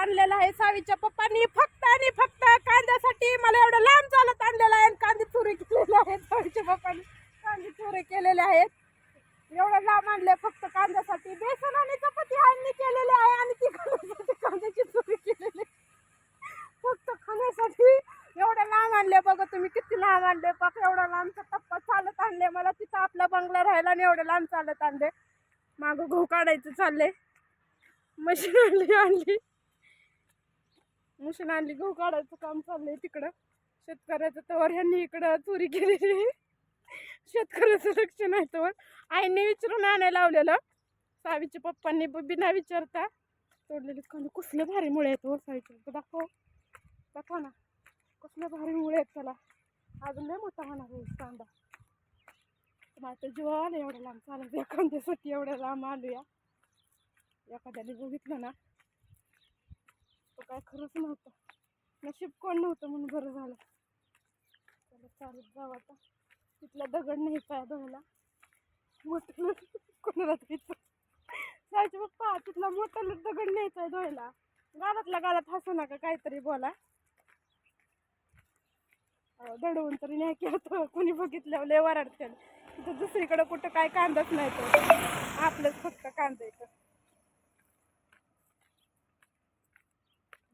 आणलेला आहे सावीच्या पप्पांनी. फक्त आणि फक्त कांद्यासाठी मला एवढं लांब चालत आणलेलं आहे आणि कांदे चोरी केलेले आहेत. सावीच्या पप्पांनी कांदे चुरे केलेले आहेत. एवढं लांब आणले फक्त कांद्यासाठी. बेसन आणि चपाती आणली केलेली आहे आणि ती खाण्यासाठी कांद्याची चोरी केलेली आहे. फक्त खाण्यासाठी एवढं लांब आणले बघा तुम्ही किती लांब आणले बघ एवढा लांबचा टप्पा चालत आणले मला तिथं आपला बंगला राहिला आणि एवढं लांब चालत आणले मागं गहू काढायचं चालले मशीन आणली आणली. मशीन आणली गहू काढायचं काम चाललंय तिकडं. शेतकऱ्याचं तवर ह्यांनी इकडं चोरी केलेली शेतकऱ्याचं लक्ष नाही तवर. आईने विचारून आणायला लावलेलं. सावीच्या पप्पांनी बिना विचारता तोडलेले कांदे. कसले भारी मुळे आहेत वर सावीचे. दाखव. दाखवा ना. कसले भारी मुळे आहेत त्याला. अजून लय मोठा होणार आहे कांदा. मला जीवा जीव आलं एवढ्या लांब. चालत एखाद्यासाठी एवढ्या लांब आलूया. एखाद्याने बघितलं ना. नव्हतं काय खरंच नव्हतं. नशीब कोण नव्हतं म्हणून बरं झालं. त्याला चालत जाऊ आता. तिथला दगड नाही पाय धुवायला. मोठं कोणाला तिथं जायचे पप्पा तिथला मोठा दगड न्यायचा आहे धुवायला. गालातला गालात हसू नका काहीतरी बोला. दडवून तरी नाही केलं कुणी कोणी बघितल्यावर लय वराडते तिथं दुसरीकडं कुठं काय कांदाच नाही तो. आपलंच फक्त कांदा येतं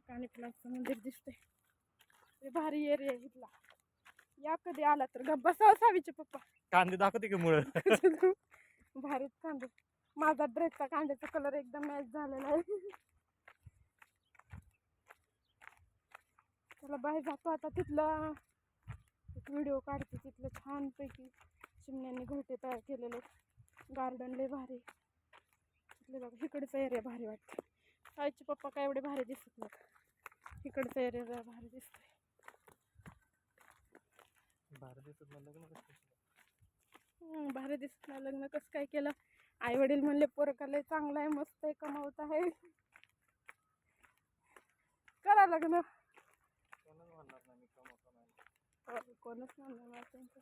काणीफुलाचं मंदिर दिसतंय. ते भारी एरिया आहे इथला. या कधी आला तर गप्पा बसावं सावीचे पप्पा. कांदे दाखवते की मुळे? भारीच कांदे. माझा ड्रेसचा कांद्याचा कलर एकदम मॅच झालेला आहे. त्याला बाहेर जातो आता तिथलं. एक व्हिडिओ काढते तिथलं छानपैकी. चिमण्यांनी घोटे तयार केलेले. गार्डन लय भारी. तिथले बघा इकडचा एरिया भारी वाटते. आईचे पप्पा काय एवढे भारी दिसत नाही इकडचा एरिया जरा भारी दिसतोय. हम्म, भारी दिसत नाही लग्न कसं काय केलं? आई वडील म्हणले पोरका लय चांगला आहे मस्त आहे कमावत आहे. करा लग्न. कोणच म्हणणार नाही त्यांचं.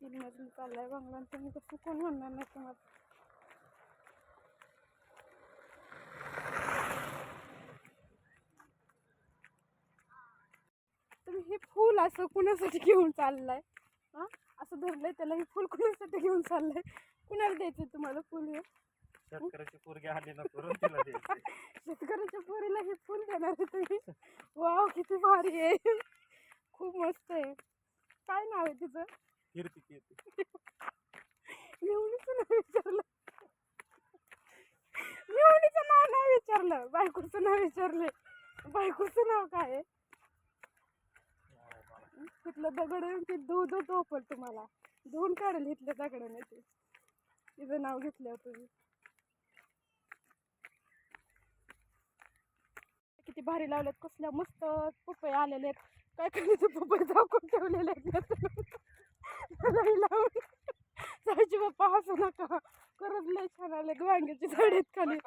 तीन मजली चाललाय बंगला आणि तुम्ही कसं कोण म्हणणार नाही तुम्हाला तुम्ही हे फूल असं कुणासाठी घेऊन चाललाय? हा? असं धरलंय त्याला हे फुल कुणासाठी घेऊन चाललंय? कुणाला द्यायचं तुम्हाला फुल हे? शेतकऱ्याची पोरगी आली ना करून तिला द्यायची शेतकऱ्याच्या पोरीला हे फुल देणार आहे तुम्ही? वाव किती भारी आहे. खूप मस्त आहे. काय नाव आहे तिचं? कीर्ती कीर्ती. मेवणीचं नाव विचारलं. मेवणीचं नाव नाही विचारलं. बायकोचं नाव विचारले बायकोचं नाव काय आहे? तिथलं दगड ते धू धू टोपल तुम्हाला धुवून काढेल इथल्या दगडाने ते. तिचं नाव घेतलं तुम्ही किती भारी लावलेत कसल्या मस्त पपई आलेले आहेत. काय करायचं पपई झाकून ठेवलेले आहेत. लावून. जायची बाप्पा हसू नका. करत लय छान आले वांग्याची झाड आहेत खाली.